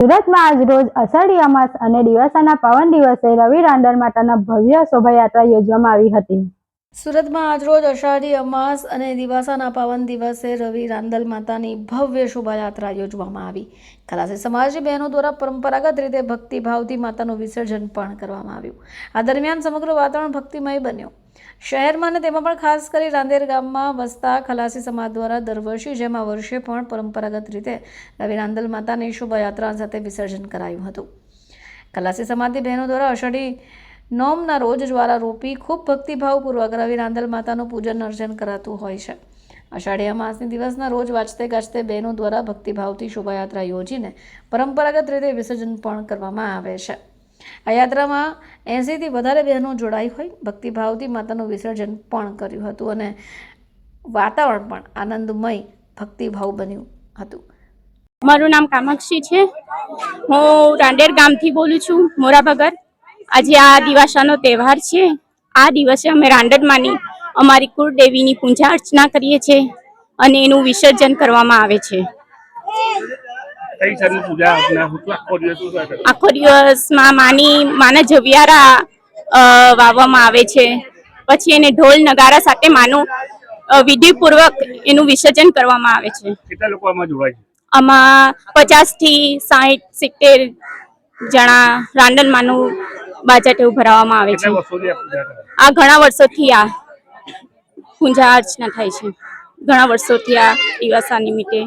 સુરતમાં આજ રોજ અષાઢી અમાસ અને દિવાસાના પાવન દિવસે રવિ રાંડર માતાના ભવ્ય શોભાયાત્રા યોજવામાં આવી હતી. સુરતમાં આજરોજ અષાઢી અમાસ અને દિવાસાના પાવન દિવસે રવિ રાંદલ માતાની ભવ્ય શોભાયાત્રા યોજવામાં આવી. ખલાસી સમાજની બહેનો દ્વારા પરંપરાગત રીતે ભક્તિભાવથી માતાનું વિસર્જન પણ કરવામાં આવ્યું. આ દરમિયાન સમગ્ર વાતાવરણ ભક્તિમય બન્યું. શહેરમાં અને તેમાં પણ ખાસ કરી રાંદેર ગામમાં વસતા ખલાસી સમાજ દ્વારા દર વર્ષે જેમ આ વર્ષે પણ પરંપરાગત રીતે રવિ રાંદલ માતાની શોભાયાત્રા સાથે વિસર્જન કરાયું હતું. ખલાસી સમાજની બહેનો દ્વારા અષાઢી નોમના રોજ જ્વાળા રોપી ખૂબ ભક્તિભાવપૂર્વક રવિ રાંદલ માતાનું પૂજન અર્ચન કરાતું હોય છે. અષાઢી અમાસની દિવસના રોજ વાંચતે ગાજતે બહેનો દ્વારા ભક્તિભાવથી શોભાયાત્રા યોજીને પરંપરાગત રીતે વિસર્જન પણ કરવામાં આવે છે. આ યાત્રામાં એંસીથી વધારે બહેનો જોડાઈ હોય, ભક્તિભાવથી માતાનું વિસર્જન પણ કર્યું હતું અને વાતાવરણ પણ આનંદમય ભક્તિભાવ બન્યું હતું. મારું નામ કામાક્ષી છે. હું રાંડેર ગામથી બોલું છું મોરાભગર આજે આ દિવાસાનો તહેવાર છે. આ દિવસે અમે રાંડડમાંની અમારી કુળદેવીની પૂજા અર્ચના કરીએ છીએ અને એનું વિસર્જન કરવામાં આવે છે. કઈ સારી પૂજા આખો દિવસ આખો દિવસમાં માની માના જવિયારા વાવવામાં આવે છે. પછી એને ઢોલ નગારા સાથે માનું વિધિપૂર્વક એનું વિસર્જન કરવામાં આવે છે. કેટલા લોકો આમાં જોડાય છે? આમાં પચાસથી સાહીઠ સિત્તેર જણા રાંડલમાંનું બાજટ એવું ભરાવામાં આવે છે. આ આ ઘણા વર્ષોથી આ પૂજા અર્ચના થાય છે. ઘણા વર્ષોથી આ દિવસા નિમિત્તે